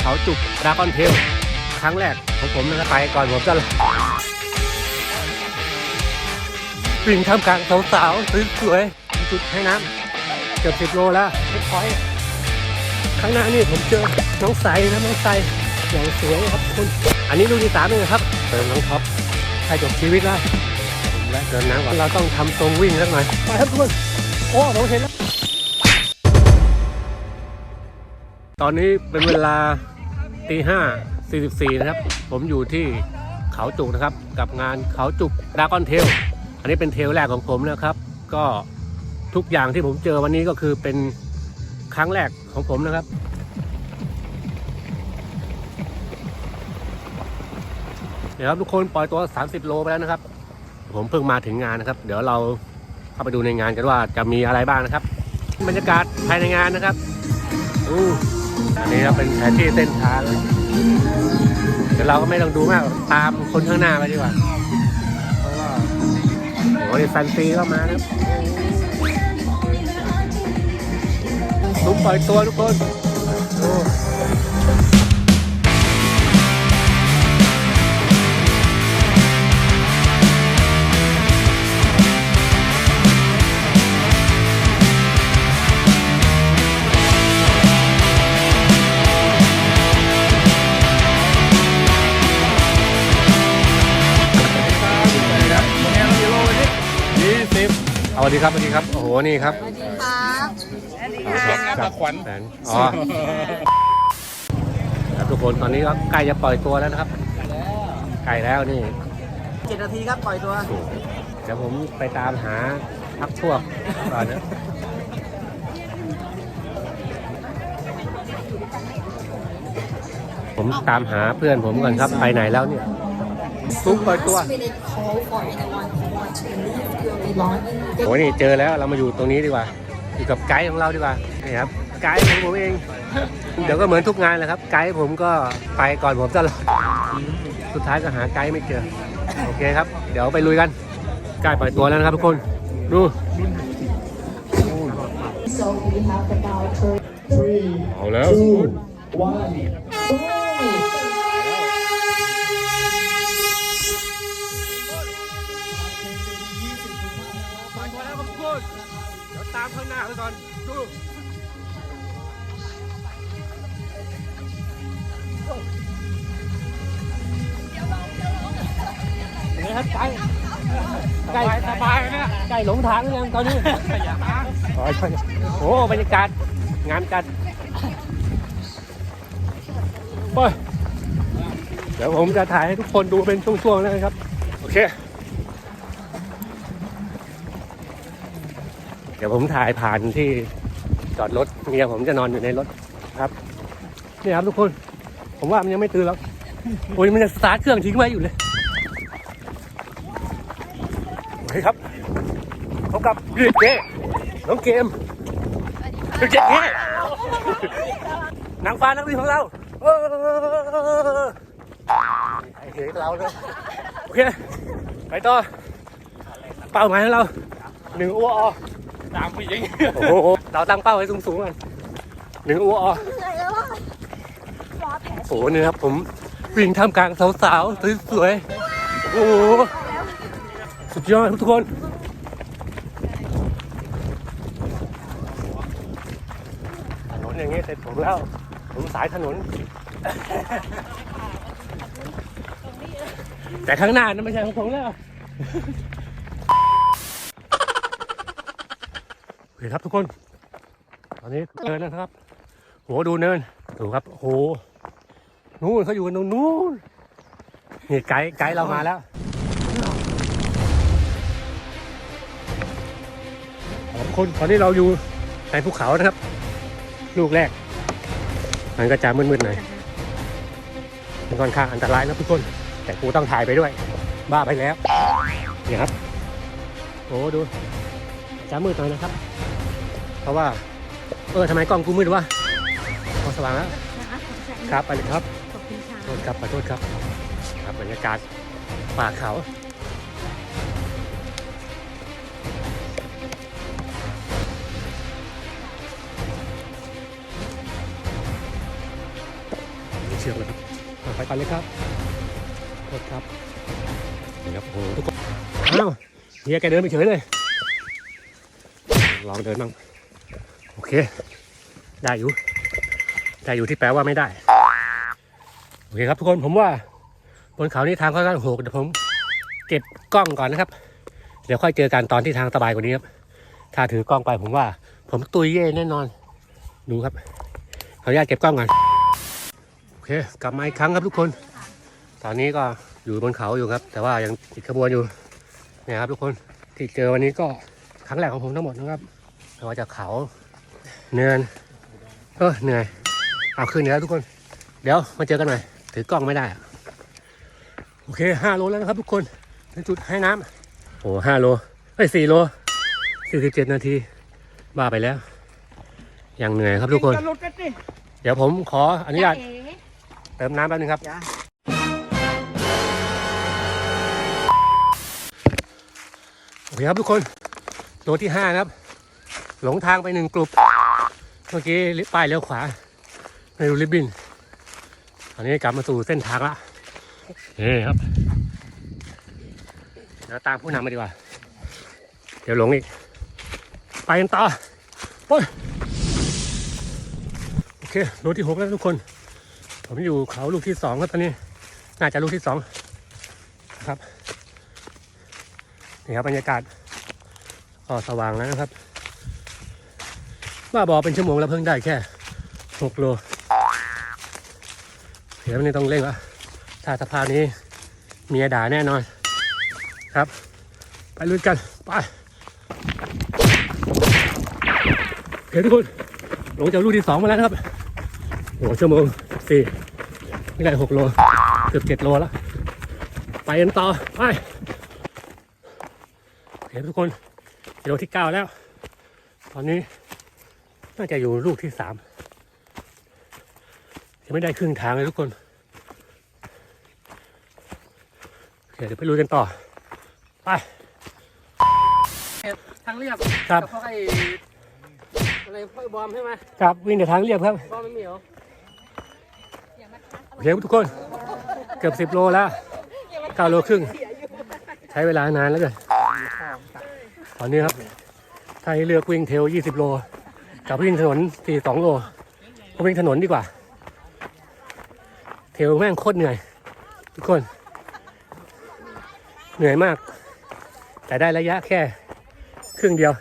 เขาจุกดรากอนเทลครั้งแรกของผมนะครับไปก่อนผมจะวิ่งทำกลางสาวๆสวยๆจุดให้น้ำเกือบสิบโลแล้วเช็คพอยข้างหน้านี่ผมเจอน้องใสนะน้องใสอย่างสวยครับคุณ อันนี้ลูกที่สามเองนะครับเติมน้องท็อปใครจบชีวิตแล้วผมแวะเติมน้ำก่อนเราต้องทำตรงวิ่งสักหน่อยไปครับทุกคนโอ้ผมเห็นแล้ว ตอนนี้เป็นเวลาตีห้าสี่สิบสี่นะครับ ผมอยู่ที่เขาจุกนะครับ กับงานเขาจุกดากอนเทล อันนี้เป็นเทลแรกของผมนะครับ ก็ทุกอย่างที่ผมเจอวันนี้ก็คือเป็นครั้งแรกของผมนะครับเดี๋ยวครับทุกคนปล่อยตัว 30 โลไปแล้วนะครับ ผมเพิ่งมาถึงงานนะครับ เดี๋ยวเราเข้าไปดูในงานกันว่าจะมีอะไรบ้างนะครับ บรรยากาศภายในงานนะครับอู้ อันนี้เราเป็นแผนที่เส้นทางเดี๋ยวเราก็ไม่ต้องดูมากตามคนข้างหน้าไปดีกว่าเพราะว่าโอ้ยแฟนซีก็มามาครับลุกปล่อยตัวทุกคน เอาสวัสดีครับสวัสดีครับ โอ้โห นี่ครับครับครับขวัญแสนอ๋อครับทุกคนตอนนี้ก็ใกล้จะปล่อยตัวแล้วนะครับใกล้แล้วนี่เจ็ดนาทีครับปล่อยตัวเดี๋ยวผมไปตามหาพักพวกก่อนนะผมตามหาเพื่อนผมก่อนครับ ไปไหนแล้วเนี่ย ซุปปล่อยตัว minute call for anyone who wants to leave your belongings. โอ้ยนี่เจอแล้วเรามาอยู่ตรงนี้ดีกว่า อยู่กับไกด์ของเราดีกว่านี่ครับไกด์ของผมเอง เดี๋ยวก็เหมือนทุกงานแหละครับ ไกด์ผมก็ไปก่อนผมตลอดสุดท้ายก็หาไกด์ไม่เจอ โอเคครับ เดี๋ยวไปลุยกันใกล้ปล่อยตัวแล้วนะครับทุกคนดู So we have about Three, เอาแล้วามข้างหน้าไปก่อน ดูนี่ครับไกลไกลสบายเนี่ยไกลหลงทางหรือยังตอนนี้อ๋อใช่โอ้บรรยากาศงานกันไปเดี๋ยวผมจะถ่ายให้ทุกคนดูเป็นช่วงๆนะครับ โอเค เดี๋ยวผมถ่ายผ่านที่จอดรถเมียผมจะนอนอยู่ในรถครับนี่ครับทุกคน ผมว่ามันยังไม่ตื่นหรอกโอ้ยมันจะสตาร์ทเครื่องทิ้งไว้อยู่เลยโอเคครับพบกับยืดเก้น้องเกมยืดเก้นางฟ้านักวิ่งของเราเออไอ้เหี้ยเราเลยโอเคไปต่อเป้าหมายของเราหนึ่งอัวอ ตามผู้หญิงโอ้โหเราตั้งเป้าไว้สูงๆกันหนึ่งอัวอโอ้โหนี่ครับผมวิ่งท่ามกลางสาวๆสวยๆโอ้โหสุดยอดครับทุกคน ถนนอย่างนี้เสร็จผมแล้ว ผมสายถนน แต่ข้างหน้านั้นไม่ใช่ของผมแล้ว โอ เคครับทุกคน ตอนนี้เนินแล้วนะครับโหดูเนินดูครับโหนู่นเขาอยู่กันตรงนู้นนี่ไกด์ไกด์เรามาแล้วครับทุกคนตอนนี้เราอยู่ในภูเขานะครับ ลูกแรก มันก็จะมืดๆหน่อยมันค่อนข้างอันตรายนะทุกคน แต่กูต้องถ่ายไปด้วย บ้าไปแล้วนี่ครับ โอ้ดูจะมืดหน่อยนะครับ ราะว่า เออทำไมกล้องกูมืดวะพอสว่างแล้วครับไปเลยครับขอบคุณค่ะโทษครับขอโทษครับครับบรรยากาศป่าเขาเชือกเลยครับอะไปก่อนเลยครับรถครับนี่ครับโอ้โหทุกคนอ้าวเฮียแกเดินไปเฉยเลย ลองเดินบ้างโอเค ได้อยู่ ได้อยู่ที่แปลว่าไม่ได้ โอเคครับทุกคนผมว่า บนเขานี้ทางค่อนข้างโหดเดี๋ยวผม เก็บกล้องก่อนนะครับ เดี๋ยวค่อยเจอกันตอนที่ทางสบายกว่านี้ครับ ถ้าถือกล้องไปผมว่า ผมตุยเย่แน่นอน ดูครับ ขออนุญาตเก็บกล้องก่อน โอเค กลับมาอีกครั้งครับทุกคน ตอนนี้ก็อยู่บนเขาอยู่ครับ แต่ว่ายังติดขบวนอยู่เนี่ยครับทุกคนที่เจอวันนี้ก็ครั้งแรกของผมทั้งหมดนะครับไม่ว่าจะเขา เนินเออเหนื่อยเอาขึ้นแล้วทุกคน เดี๋ยวมาเจอกันหน่อย ถือกล้องไม่ได้อะโอเคห้าโลแล้วนะครับทุกคนถึงจุดให้น้ำโอ้ห้าโลเอ้ยสี่โลสี่สิบเจ็ดนาทีบ้าไปแล้วยังเหนื่อยครับทุกคนจะหลุดกันดิเดี๋ยวผมขออนุญาตเติมน้ำแป๊บนึงครับจ้าโอเคครับทุกคนโลที่ห้านะครับ หลงทางไปหนึ่งกลุ่ม เมื่อกี้ป้ายเลี้ยวขวาไม่ดูริบบิ้นตอนนี้กลับมาสู่เส้นทางละนี่ครับเดี๋ยวตามผู้นำมาดีกว่า เดี๋ยวหลงอีก ไปกันต่อไปโอเคโลที่หกแล้วทุกคน ผมอยู่เขาลูกที่สองครับตอนนี้ น่าจะลูกที่สองครับนี่ครับบรรยากาศก็สว่างแล้วนะครับ บ้าบอเป็นชั่วโมงแล้วเพิ่งได้แค่หกโลเดี๋ยววันนี้ต้องเร่งละถ้าสภาพนี้เมียด่าแน่นอนครับ ไปลุยกัน ไปเดี๋ยวทุกคนลงจากลูกที่สองมาแล้วนะครับโอ้ชั่วโมงสี่ไม่ได้หกโลเกือบเจ็ดโลแล้ว ไปกันต่อ ไปเห็นทุกคนกิโลที่เก้าแล้ว ตอนนี้ น่าจะอยู่ลูกที่สามยังไม่ได้ครึ่งทางเลยทุกคนโอเคเดี๋ยวไปลุยกันต่อ ไปทางเรียบครับเพราะไอ้อะไรพ่อบอมใช่ไหมครับวิ่งแต่ทางเรียบครับบอมไม่มีเหรอโอเคทุกคน เกือบสิบโลแล้วเก้าโลครึ่ง ใช้เวลานานแล้วเลยตอนนี้ครับถ้าให้เลือกวิ่งเทรล20 โล กับวิ่งถนน42โลก็วิ่งถนนดีกว่า เทลแม่งโคตรเหนื่อย ทุกคน เหนื่อยมาก แต่ได้ระยะแค่ครึ่งเดียว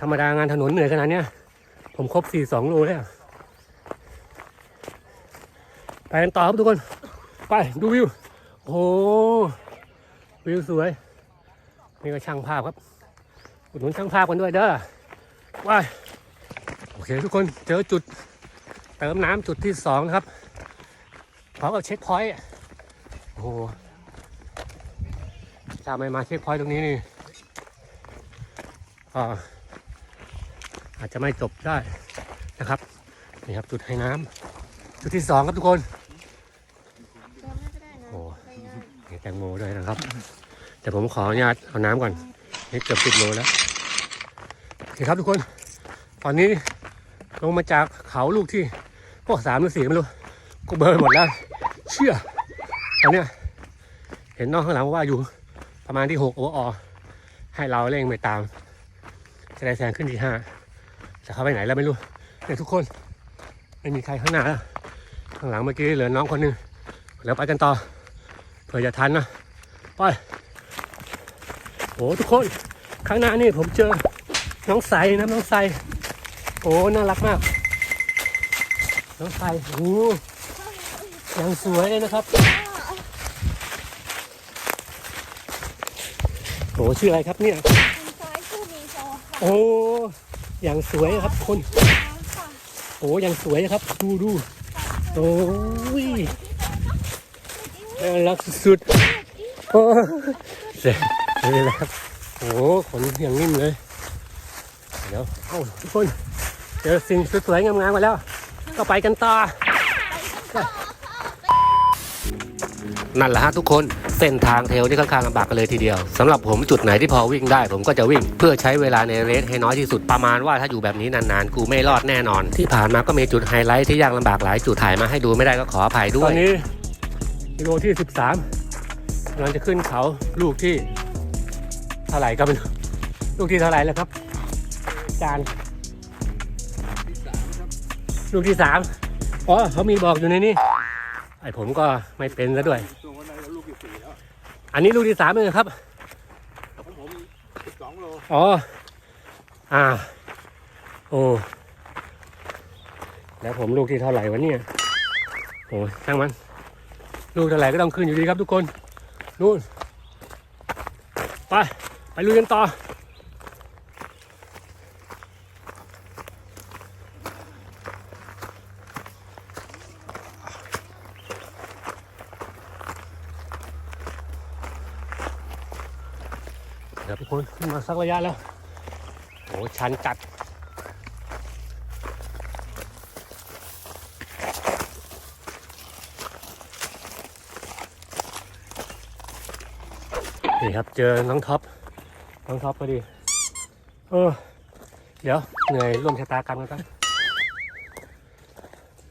ธรรมดางานถนนเหนื่อยขนาดเนี้ย ผมครบ42โลแล้ว ไปกันต่อครับทุกคน ไปดูวิว โอ้โหวิวสวย นี่ก็ช่างภาพครับ อุดหนุนช่างภาพกันด้วยเด้อ ว้ายโอเคทุกคนเจอจุดเติมน้ำจุดที่สองนะครับพร้อมกับเช็คพอยต์โอ้โหถ้าไม่มาเช็คพอยต์ตรงนี้นี่ก็อาจจะไม่จบได้นะครับนี่ครับจุดให้น้ำจุดที่สองครับทุกคนโอ้แตงโมด้วยนะครับแต่ผมขออนุญาตเอาน้ำก่อนนี่เกือบสิบโลแล้ว เคครับทุกคน ตอนนี้ลงมาจากเขาลูกที่พวกสามหรือสี่ไม่รู้กูเบอร์หมดแล้ว เชื่อตอนเนี้ยเห็นน้องข้างหลังว่าอยู่ประมาณที่หกโออให้เราเร่งไปตามจะได้แซงขึ้นที่ห้าจะเข้าไปไหนแล้วไม่รู้เนี่ยทุกคนไม่มีใครข้างหน้าแล้วข้างหลังเมื่อกี้เหลือน้องคนนึงแล้วไปกันต่อเผื่อจะทันนะไปโอ้ทุกคนข้างหน้านี่ผมเจอ น้องใสนะน้องใสโอ้น่ารักมาก น้องใสโอ้ยังสวยเลยนะครับโอ้ชื่ออะไรครับเนี่ยซ้ายชื่อมีโซค่ะโอ้ยังสวยครับคนค่ะโอ้ยังสวยครับ ดูดูโอ้ยน่ารักสุดๆโอ้เสร็จเลยแล้วครับโอ้ขนอย่างนิ่มเลย เดี๋ยวเอ้าทุกคนเจอสิ่งสวยๆงามๆมาแล้ว ก็ไปกันต่อ นั่นแหละฮะทุกคนเส้นทางเทลที่ค่อนข้างลำบากกันเลยทีเดียวสำหรับผมจุดไหนที่พอวิ่งได้ ผมก็จะวิ่งเพื่อใช้เวลาในเรสให้น้อยที่สุดประมาณว่าถ้าอยู่แบบนี้นานๆ กูไม่รอดแน่นอน ที่ผ่านมาก็มีจุดไฮไลท์ที่ยากลำบากหลายจุดถ่ายมาให้ดูไม่ได้ก็ขออภัยด้วยตอนนี้กิโลที่ 13กำลังจะขึ้นเขาลูกที่เท่าไหร่ก็เป็นลูกที่เท่าไหร่แล้วครับ อาจานลูกที่สามอ๋อเขามีบอกอยู่ในนี้ ไอผมก็ไม่เป็นซะด้วยตัวคนนั้นลูกอยู่สี่แล้วอันนี้ลูกที่สามเองครับของผมสิบสองโล อ๋อ อ่า โอ้ แล้วผมลูกที่เท่าไหร่วะเนี่ยโอ้ช่างมัน ลูกเท่าไหร่ก็ต้องขึ้นอยู่ดีครับทุกคน นู่น ไป ไปลุยกันต่อ เดี๋ยวทุกคนขึ้นมาสักระยะแล้วโอ้ชันจัดนี่ครับเจอน้องท็อปน้องท็อปพอดี เออ เดี๋ยวเหนื่อยร่วมชะตากรรมกันครับ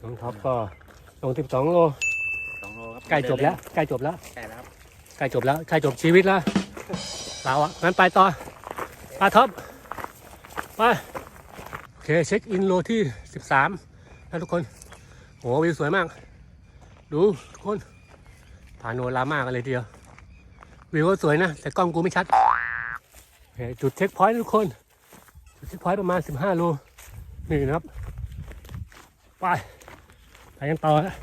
น้องท็อปก็ลงสิบสองโลสองโลครับใกล้จบแล้วใกล้จบแล้ว ใกล้แล้วครับ ใกล้จบแล้วใกล้จบชีวิตแล้ว เราอะงั้นไปต่อปลาท็อปไปโอเคเช็คอินโลที่ 13นะทุกคนโหวิวสวยมาก ดูทุกคนผ่านโนรามากันเลยเดียว วิวก็สวยนะ แต่กล้องกูไม่ชัดจุดเช็คพอยต์ทุกคน จุดเช็คพอยต์ประมาณ 15 โลนี่นะครับ ไปไปกันต่อนะ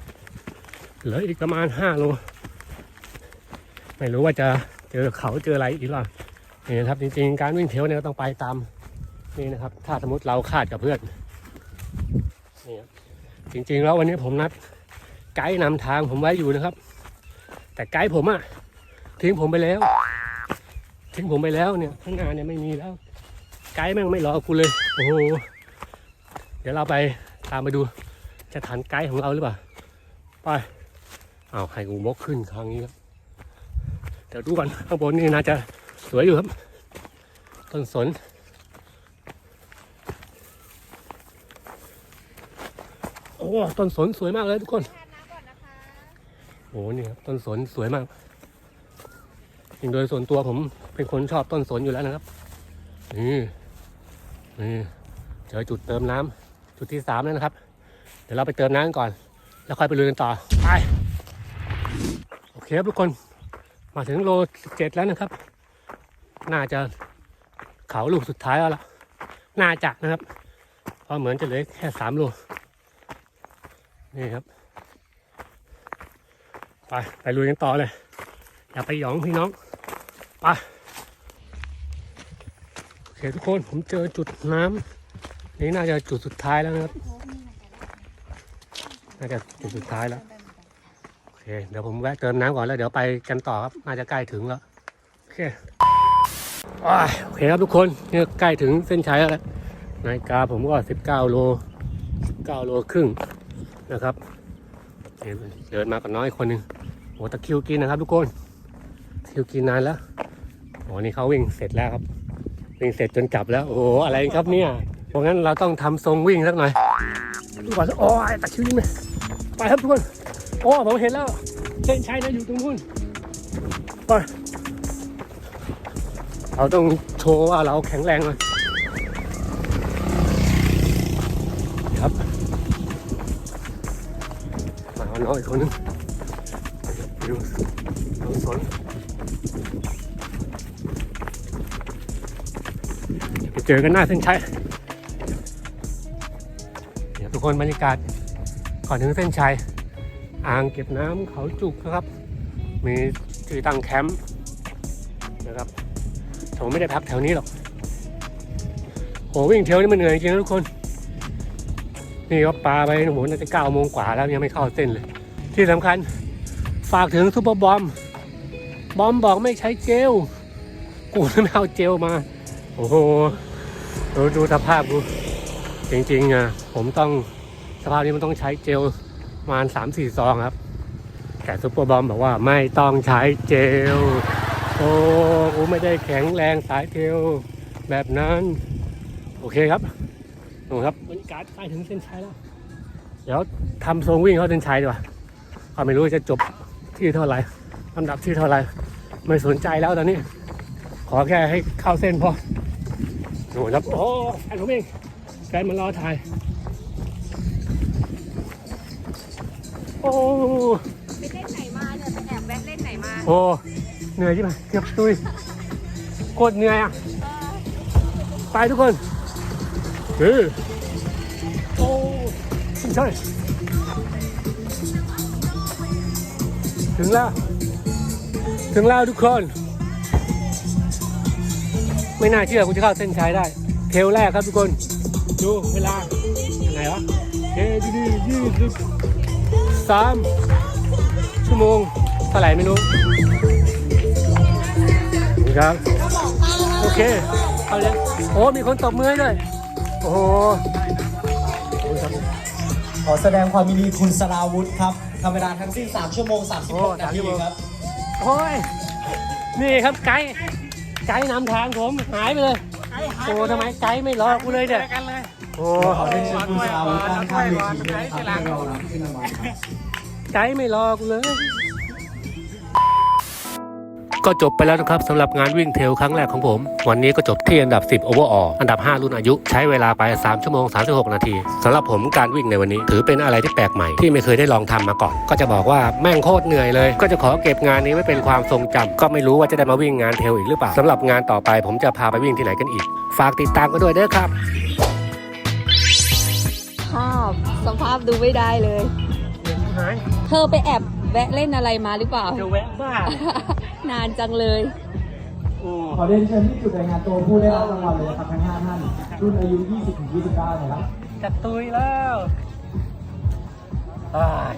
เหลืออีกประมาณ 5 โล ไม่รู้ว่าจะ เจอเขาเจออะไรอีกหรอนี่นะครับจริงๆการวิ่งเทลเนี่ยก็ต้องไปตามนี่นะครับ ถ้าสมมติเราคาดกับเพื่อนนี่จริงๆแล้ววันนี้ผมนัดไกด์นำทางผมไว้อยู่นะครับ แต่ไกด์ผมอะทิ้งผมไปแล้ว ทิ้งผมไปแล้วเนี่ยข้างหน้าเนี่ยไม่มีแล้ว ไกด์แม่งไม่รอกูเลยโอ้โหเดี๋ยวเราไปตามไปดู จะทันไกด์ของเราหรือเปล่าไปเอาให้กูมกขึ้นครั้งนี้ครับ เดี๋ยวดูก่อนข้างบนนี่น่าจะสวยอยู่ครับ ต้นสน โอ้ต้นสนสวยมากเลยทุกคนทานน้ำก่อนนะคะโอ้นี่ครับต้นสนสวยมากจริงโดยส่วนตัวผมเป็นคนชอบต้นสนอยู่แล้วนะครับนี่นี่เจอจุดเติมน้ำจุดที่สามแล้วนะครับ เดี๋ยวเราไปเติมน้ำก่อน แล้วค่อยไปลุยกันต่อไปโอเคครับทุกคน มาถึงโลเจ็ดแล้วนะครับ น่าจะเขาลูกสุดท้ายแล้วล่ะ น่าจะนะครับเพราะเหมือนจะเหลือแค่สามโล นี่ครับ ไปไปลุยกันต่อเลย อย่าไปหยองพี่น้อง ไป โอเคทุกคนผมเจอจุดน้ำนี่น่าจะจุดสุดท้ายแล้วนะครับ น่าจะจุดสุดท้ายแล้ว เค เดี๋ยวผมแวะเติมน้ำก่อนแล้วเดี๋ยวไปกันต่อครับ น่าจะใกล้ถึงแล้ว โอเคโอเคครับทุกคนเนี่ยใกล้ถึงเส้นชัยแล้วนาฬิกาผมก็19โล19โลครึ่งนะครับเนี่ยเดินมากับน้องอีกคนหนึ่งโอ้ตะคิวกินนะครับ ทุกคนตะคิวกินนานแล้วโอ้นี่เขาวิ่งเสร็จแล้วครับ วิ่งเสร็จจนกลับแล้ว โอ้โหอะไรครับเนี่ยเพราะงั้นเราต้องทำทรงวิ่งสักหน่อยดูก่อนโอ้ยตะคิวนี่ไหมไปครับทุกคน โอ้ผมเห็นแล้ว เส้นชัยนะอยู่ตรงนู้นไปเราต้องโชว์ว่าเราแข็งแรงเลยครับมาเอาน้องอีกคนนึงดูน้องสนไปเจอกันหน้าเส้นชัยเดี๋ยวทุกคนบรรยากาศก่อนถึงเส้นชัย อ่างเก็บน้ำเขาจุกนะครับ มีที่ตั้งแคมป์นะครับผมไม่ได้พักแถวนี้หรอกโหวิ่งเที่ยวนี่มันเหนื่อยจริงนะทุกคน นี่ก็ปลาไปโอ้โหน่าจะเก้าโมงกว่าแล้วยังไม่เข้าเส้นเลย ที่สำคัญฝากถึงซูเปอร์บอมบอมบอกไม่ใช้เจลกูไม่เอาเจลมา โอ้โหดูดูสภาพกูจริงๆอะผมต้องสภาพนี้มันต้องใช้เจล ประมาณสามสี่ซองครับ แต่ซุปเปอร์บอมบอกว่าไม่ต้องใช้เจล โอ้กูไม่ได้แข็งแรงสายเทลแบบนั้น โอเคครับดูครับบรรยากาศใกล้ถึงเส้นชัยแล้ว เดี๋ยวทำทรงวิ่งเข้าเส้นชัยดีกว่าก็ไม่รู้จะจบที่เท่าไหร่ลำดับที่เท่าไหร่ไม่สนใจแล้วตอนนี้ ขอแค่ให้เข้าเส้นพอโอ้ครับ โอ้แฟนผมเองแฟนมารอถ่าย โอ้ไปเล่นไหนมาเนี่ยไปแอบแวะเล่นไหนมาโอ้เหนื่อยใช่ไหมเกือบตุยโคตรเหนื่อยอะไปทุกคนเออโอ้ใช่ถึงแล้ว ถึงแล้วทุกคน ไม่น่าเชื่อคุณจะเข้าเส้นชัยได้ เทลแรกครับทุกคน ดูเวลายังไงวะเฮ้ดีดียี่สิบ สามชั่วโมงเท่าไหร่ไม่รู้นี่ครับ โอเคเอาเลยโอ้มีคนตบมือให้ด้วย โอ้โหขอแสดงความยินดีคุณสราวุธครับทำเวลาทั้งสิ้น3ชั่วโมงโอ้36นาที3ชั่วโมงครับโอ้ยนี่ครับไกด์ไกด์นำทางผมหายไปเลยโอ้ทำไมไกด์ไม่รอกูเลยเนี่ยโอ้ขอเรียนเชิญคุณสาวด้านข้างเวทีด้วยนะครับให้เรารับขึ้นรางวัลครับไกด์ไม่รอกูเลย ก็จบไปแล้วนะครับสำหรับงานวิ่งเทรลครั้งแรกของผม วันนี้ก็จบที่อันดับ 10 overall อันดับ 5 รุ่นอายุ ใช้เวลาไป 3 ชั่วโมง 36 นาทีสำหรับผมการวิ่งในวันนี้ ถือเป็นอะไรที่แปลกใหม่ที่ไม่เคยได้ลองทำมาก่อน ก็จะบอกว่าแม่งโคตรเหนื่อยเลย ก็จะขอเก็บงานนี้ไว้เป็นความทรงจำก็ไม่รู้ว่าจะได้มาวิ่งงานเทรลอีกหรือเปล่าสำหรับงานต่อไปผมจะพาไปวิ่งที่ไหนกันอีก ฝากติดตามกันด้วยเด้อครับ ภาพสภาพดูไม่ได้เลยหายเธอไปแอบแวะเล่นอะไรมาหรือเปล่า จะแวะบ้านานจังเลย โอ้ขอเรียนเชิญที่จุดรายงานตัวผู้ได้รับรางวัลเลยนะครับทั้ง5ท่านรุ่นอายุ 20-29นะครับ จะตุยแล้วอ้าย